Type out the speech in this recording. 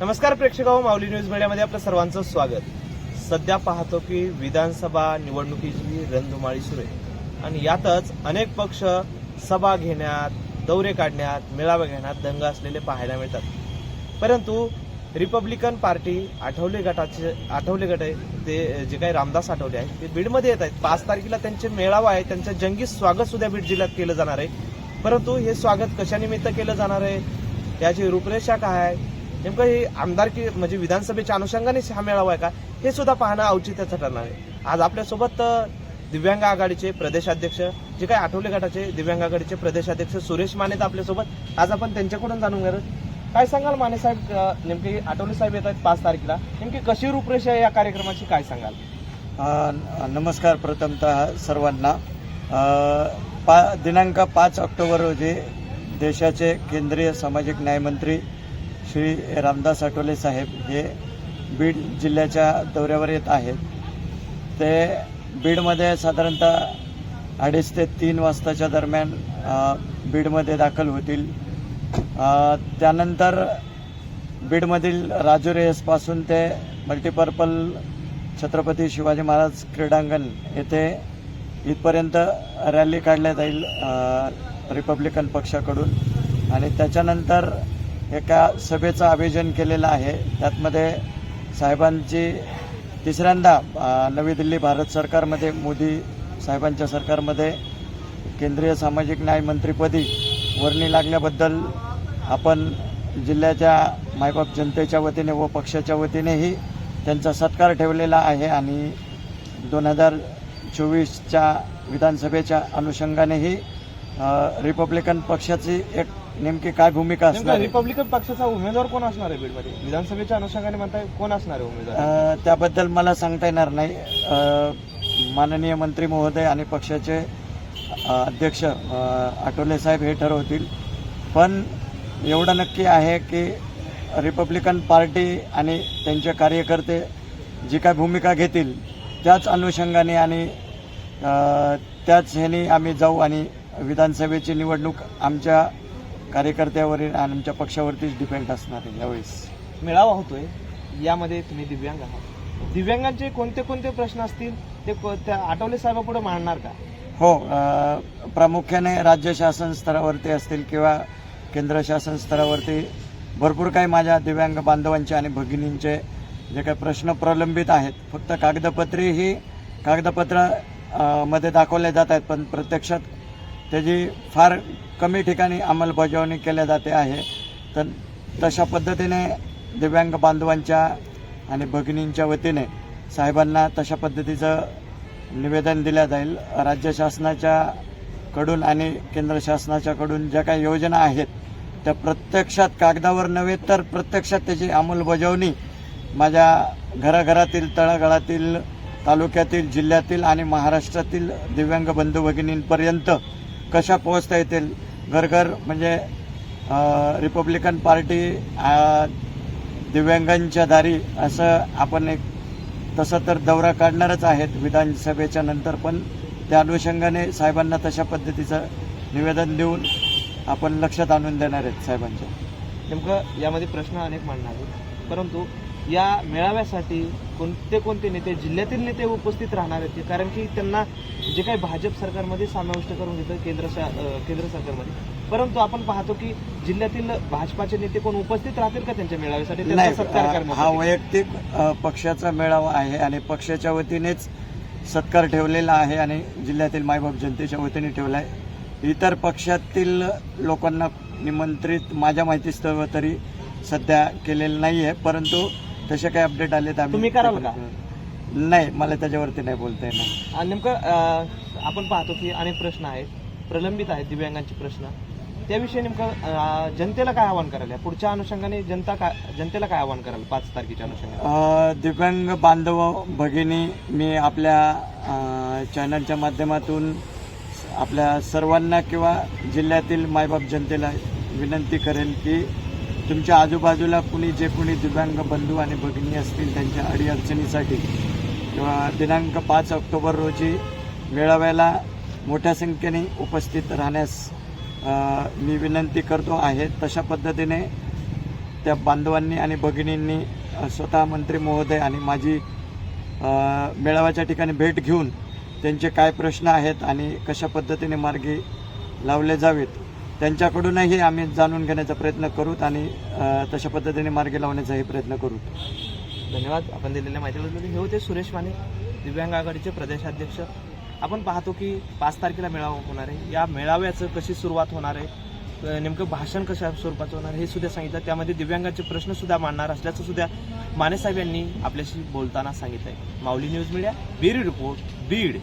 नमस्कार प्रेक्षकाहो माऊली न्यूज मीडियामध्ये आपलं सर्वांचं स्वागत. सध्या पाहतो की विधानसभा निवडणुकीची रणधुमाळी सुरू आहे. आणि यातच अनेक पक्ष सभा घेण्यात दौरे काढण्यात मेळावे घेण्यात दंग असलेले पाहायला मिळतात. परंतु रिपब्लिकन पार्टी आठवले गटाचे आठवले गट आहे ते जे काही रामदास आठवले आहेत ते बीडमध्ये येत आहेत. पाच तारखेला त्यांचे मेळावा आहे त्यांचं जंगी स्वागत सुद्धा बीड जिल्ह्यात केलं जाणार आहे. परंतु हे स्वागत कशानिमित्त केलं जाणार आहे? त्याची रूपरेषा काय आहे? नेमकं हे आमदारकी म्हणजे विधानसभेच्या अनुषंगाने हा मेळावा आहे का? हे सुद्धा पाहणं औचित्याचं ठरणार आहे. आज आपल्यासोबत दिव्यांग आघाडीचे प्रदेशाध्यक्ष जे काही आठवले गटाचे दिव्यांग आघाडीचे प्रदेशाध्यक्ष सुरेश माने आपल्यासोबत. आज आपण त्यांच्याकडून जाणून घेणार काय सांगाल माने साहेब? नेमके आठवले साहेब येत आहेत पाच तारखेला. नेमकी कशी रूपरेषा या कार्यक्रमाची? काय सांगाल? नमस्कार प्रथमतः सर्वांना. पा दिनांक पाच ऑक्टोबर रोजी देशाचे केंद्रीय सामाजिक न्यायमंत्री श्री रामदास आठवले साहेब हे बीड जिल्ह्याच्या दौऱ्यावर येत आहेत. ते बीडमध्ये साधारणतः अडीच ते तीन वाजताच्या दरम्यान बीडमध्ये दाखल होतील. त्यानंतर बीडमधील राजुरी एसपासून ते मल्टीपर्पल छत्रपती शिवाजी महाराज क्रीडांगण येथे इथपर्यंत रॅली काढण्यात येईल रिपब्लिकन पक्षाकडून. आणि त्याच्यानंतर एका सभेचं आयोजन केलेलं आहे. त्यातमध्ये साहेबांची तिसऱ्यांदा नवी दिल्ली भारत सरकारमध्ये मोदी साहेबांच्या सरकारमध्ये केंद्रीय सामाजिक न्याय मंत्रीपदी वर्णी लागल्याबद्दल आपण जिल्ह्याच्या मायबाप जनतेच्या वतीने व पक्षाच्या वतीनेही त्यांचा सत्कार ठेवलेला आहे आणि दोन हजार चोवीसच्या विधानसभेच्या अनुषंगानेही रिपब्लिकन पक्षाची एक नेमकी काय भूमिका असणार आहे? रिपब्लिकन पक्षाचा उमेदवार कोण असणार आहे बीडमध्ये विधानसभेच्या अनुषंगाने म्हणताय कोण असणार आहे उमेदवार? अ, त्याबद्दल मला सांगता येणार नाही. अ, माननीय मंत्री महोदय आणि पक्षाचे अ, अध्यक्ष अ, आठवले साहेब हे ठरवतील. पण एवढं नक्की आहे की रिपब्लिकन पार्टी आणि त्यांचे कार्यकर्ते जी काय भूमिका घेतील त्याच अनुषंगाने आणि अ, त्याच ह्याने आम्ही जाऊ आणि विधानसभेची निवडणूक आमच्या कार्यकर्त्यावरील आणि आमच्या पक्षावरतीच डिपेंड असणार आहे यावेळेस. मेळावा होतोय. यामध्ये तुम्ही दिव्यांग आहात. दिव्यांगांचे कोणते कोणते प्रश्न असतील ते त्या आठवले साहेबापुढे मांडणार का? हो प्रामुख्याने राज्य शासन स्तरावरती असतील किंवा केंद्र शासन स्तरावरती भरपूर काही माझ्या दिव्यांग बांधवांचे आणि भगिनींचे जे काही प्रश्न प्रलंबित आहेत. फक्त कागदपत्रे ही कागदपत्रमध्ये दाखवले जात आहेत पण प्रत्यक्षात त्याची फार कमी ठिकाणी अंमलबजावणी केल्या जाते आहे. तर तशा पद्धतीने दिव्यांग बांधवांच्या आणि भगिनींच्या वतीने साहेबांना तशा पद्धतीचं निवेदन दिल्या जाईल. राज्य शासनाच्या कडून आणि केंद्र शासनाच्या कडून ज्या काही योजना आहेत त्या प्रत्यक्षात कागदावर नव्हे तर प्रत्यक्षात त्याची अंमलबजावणी माझ्या घराघरातील तळागाळातील तालुक्यातील जिल्ह्यातील आणि महाराष्ट्रातील दिव्यांग बंधू भगिनींपर्यंत कशा पोहोचता येतील? घर घर म्हणजे रिपब्लिकन पार्टी दिव्यांगांच्या दारी असं आपण एक तसं तर दौरा काढणारच आहेत विधानसभेच्या नंतर पण त्या अनुषंगाने साहेबांना तशा पद्धतीचं निवेदन देऊन आपण लक्षात आणून देणार आहेत साहेबांच्या. नेमकं यामध्ये प्रश्न अनेक मांडणार आहेत. परंतु या मेळाव्यासाठी कोणते कोणते नेते जिल्ह्यातील नेते उपस्थित राहणार आहेत? कारण की त्यांना जे काही भाजप सरकारमध्ये समाविष्ट करून घेतं केंद्र केंद्र सरकारमध्ये. परंतु आपण पाहतो की जिल्ह्यातील भाजपाचे नेते कोण उपस्थित राहतील का त्यांच्या मेळाव्यासाठी? त्यांचा सत्कार हा वैयक्तिक पक्षाचा मेळावा आहे आणि पक्षाच्या वतीनेच सत्कार ठेवलेला आहे आणि जिल्ह्यातील मायबाप जनतेच्या वतीने ठेवला आहे इतर पक्षातील लोकांना निमंत्रित माझ्या माहितीस्तव तरी सध्या केलेलं नाही आहे परंतु तसे काही अपडेट आले तर तुम्ही कराल का? नाही मला त्याच्यावरती नाही बोलता येणार. आणि नेमकं आपण पाहतो की अनेक प्रश्न आहेत. प्रलंबित आहेत दिव्यांगांचे प्रश्न. त्याविषयी नेमकं जनतेला काय आवाहन करायला पुढच्या अनुषंगाने जनता काय जनतेला काय आवाहन कराल पाच तारखेच्या अनुषंगाने? दिव्यांग बांधव भगिनी मी आपल्या चॅनलच्या माध्यमातून आपल्या सर्वांना किंवा जिल्ह्यातील मायबाप जनतेला विनंती करेन की तुमच्या आजूबाजूला कुणी जे कुणी दिव्यांग बंधू आणि भगिनी असतील त्यांच्या अडीअडचणीसाठी किंवा दिनांक पाच ऑक्टोबर रोजी मेळाव्याला मोठ्या संख्येने उपस्थित राहण्यास मी विनंती करतो आहे. तशा पद्धतीने त्या बांधवांनी आणि भगिनींनी स्वतः मंत्री महोदय आणि माझी मेळाव्याच्या ठिकाणी भेट घेऊन त्यांचे काय प्रश्न आहेत आणि कशा पद्धतीने मार्गी लावले जावेत त्यांच्याकडूनही आम्ही जाणून घेण्याचा प्रयत्न करूत आणि तशा पद्धतीने मार्गी लावण्याचाही प्रयत्न करू. धन्यवाद. आपण दिलेल्या माहितीबद्दल हे होते सुरेश माने दिव्यांग आघाडीचे प्रदेशाध्यक्ष. आपण पाहतो की पाच तारखेला मेळावा होणार आहे. या मेळाव्याचं कशी सुरुवात होणार आहे? नेमकं भाषण कशा स्वरूपाचं होणार हे सुद्धा सांगितलं. त्यामध्ये दिव्यांगाचे प्रश्न सुद्धा मांडणार असल्याचं सुद्धा माने साहेब यांनी आपल्याशी बोलताना सांगितलंय. Mauli news media Beed report Beed.